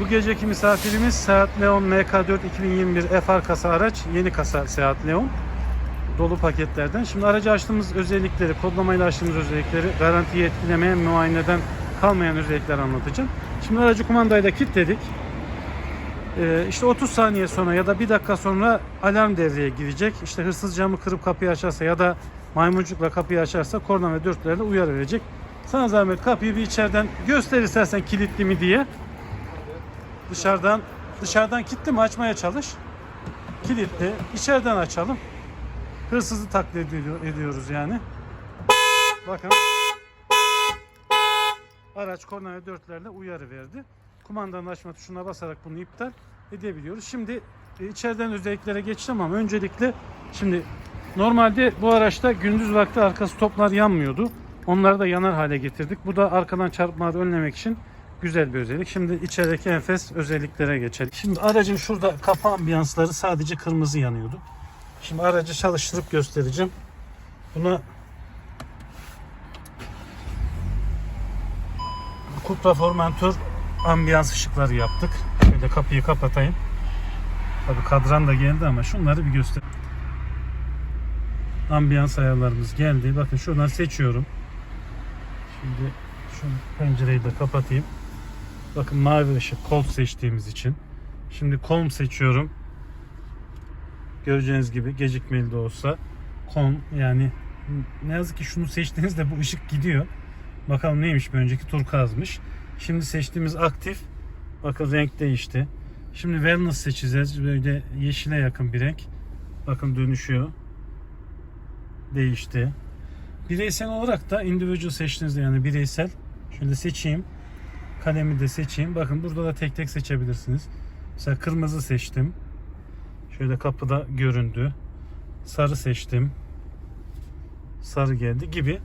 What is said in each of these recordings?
Bu geceki misafirimiz Seat Leon MK4 2021 FR kasa araç. Yeni kasa Seat Leon. Dolu paketlerden. Şimdi aracı açtığımız özellikleri, kodlamayla açtığımız özellikleri, garantiyi etkilemeyen, muayeneden kalmayan özellikler anlatacağım. Şimdi aracı kumandayla kilitledik. Ee, işte 30 saniye sonra ya da 1 dakika sonra alarm devreye girecek. İşte hırsız camı kırıp kapıyı açarsa ya da maymuncukla kapıyı açarsa korna ve dörtlerle uyarı verecek. Sana zahmet kapıyı bir içeriden göster istersen kilitli mi diye. Dışarıdan dışarıdan kilitli mi açmaya çalış. Kilitli. İçeriden açalım. Hırsızı taklit ediyor- ediyoruz yani. Bakın. Araç korna ve dörtlerle uyarı verdi. Kumandanın açma tuşuna basarak bunu iptal edebiliyoruz. Şimdi e, içeriden özelliklere geçeceğim ama öncelikle şimdi normalde bu araçta gündüz vakti arkası toplar yanmıyordu. Onları da yanar hale getirdik. Bu da arkadan çarpmaları önlemek için güzel bir özellik. Şimdi içerideki enfes özelliklere geçelim. Şimdi aracın şurada kapı ambiyansları sadece kırmızı yanıyordu. Şimdi aracı çalıştırıp göstereceğim. Buna Cupra Formentor ambiyans ışıkları yaptık. Şöyle kapıyı kapatayım. Tabii kadran da geldi ama şunları bir göster. Ambiyans ayarlarımız geldi. Bakın şuradan seçiyorum. Şimdi şu pencereyi de kapatayım. Bakın mavi ışık kol seçtiğimiz için. Şimdi kolm seçiyorum. Göreceğiniz gibi gecikmeli de olsa kon yani ne yazık ki şunu seçtiğinizde bu ışık gidiyor. Bakalım neymiş bir önceki turkuazmış. Şimdi seçtiğimiz aktif. Bakın renk değişti. Şimdi wellness seçeceğiz. Böyle yeşile yakın bir renk. Bakın dönüşüyor. Değişti. Bireysel olarak da individual seçtiğinizde yani bireysel. Şöyle seçeyim. Kalemi de seçeyim. Bakın burada da tek tek seçebilirsiniz. Mesela kırmızı seçtim. Şöyle kapıda göründü. Sarı seçtim. Sarı geldi gibi.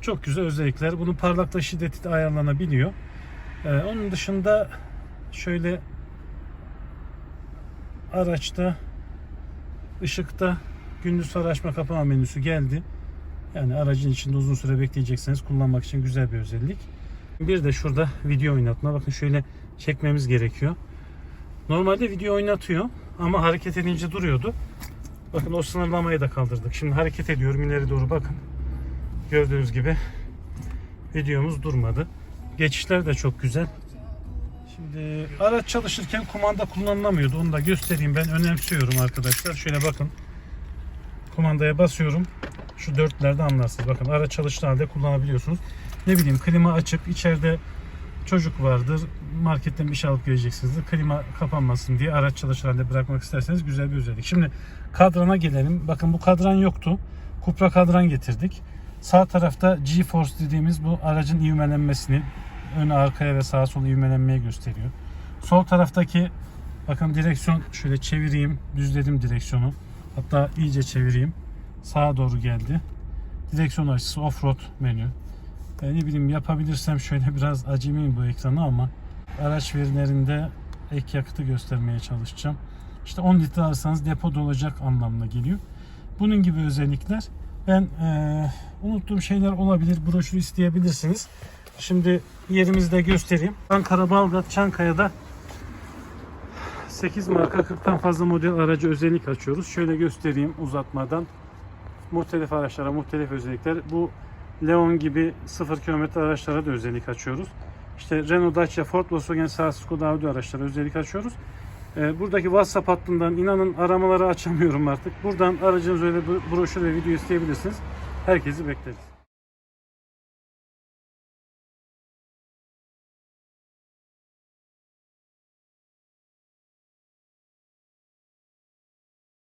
Çok güzel özellikler. Bunun parlaklık şiddeti de ayarlanabiliyor. Ee, onun dışında şöyle araçta ışıkta gündüz far açma kapama menüsü geldi. Yani aracın içinde uzun süre bekleyecekseniz kullanmak için güzel bir özellik. Bir de şurada video oynatma. Bakın şöyle çekmemiz gerekiyor. Normalde video oynatıyor ama hareket edince duruyordu. Bakın o sınırlamayı da kaldırdık. Şimdi hareket ediyorum ileri doğru bakın. Gördüğünüz gibi videomuz durmadı. Geçişler de çok güzel. Şimdi araç çalışırken kumanda kullanılamıyordu. Onu da göstereyim. Ben önemsiyorum arkadaşlar. Şöyle bakın. Kumandaya basıyorum. Şu dörtlerde anlarsınız. Bakın araç çalıştığı halde kullanabiliyorsunuz. Ne bileyim klima açık. içeride çocuk vardır. Marketten bir şey alıp geleceksinizdir. Klima kapanmasın diye araç çalışır halde bırakmak isterseniz güzel bir özellik. Şimdi kadrana gelelim. Bakın bu kadran yoktu. Kupra kadran getirdik. Sağ tarafta G-Force dediğimiz bu aracın ivmelenmesini ön arkaya ve sağa sola ivmelenmeyi gösteriyor. Sol taraftaki bakın direksiyon şöyle çevireyim. Düzledim direksiyonu. Hatta iyice çevireyim. Sağa doğru geldi. Direksiyon açısı offroad menü. E, ne bileyim yapabilirsem şöyle biraz acemiyim bu ekranı ama araç verilerinde ek yakıtı göstermeye çalışacağım. İşte 10 litre alırsanız depo dolacak anlamına geliyor. Bunun gibi özellikler. Ben e, unuttuğum şeyler olabilir. Broşür isteyebilirsiniz. Şimdi yerimizde göstereyim. Ankara Balgat Çankaya'da 8 marka 40'tan fazla model aracı özellik açıyoruz. Şöyle göstereyim uzatmadan. Muhtelif araçlara muhtelif özellikler. Bu Leon gibi 0 kilometre araçlara da özellik açıyoruz. İşte Renault, Dacia, Ford, Volkswagen, Seat, Skoda, Audi araçlara özellik açıyoruz. Ee, buradaki WhatsApp hattından inanın aramaları açamıyorum artık. Buradan aracınız öyle broşür ve video isteyebilirsiniz. Herkesi bekleriz.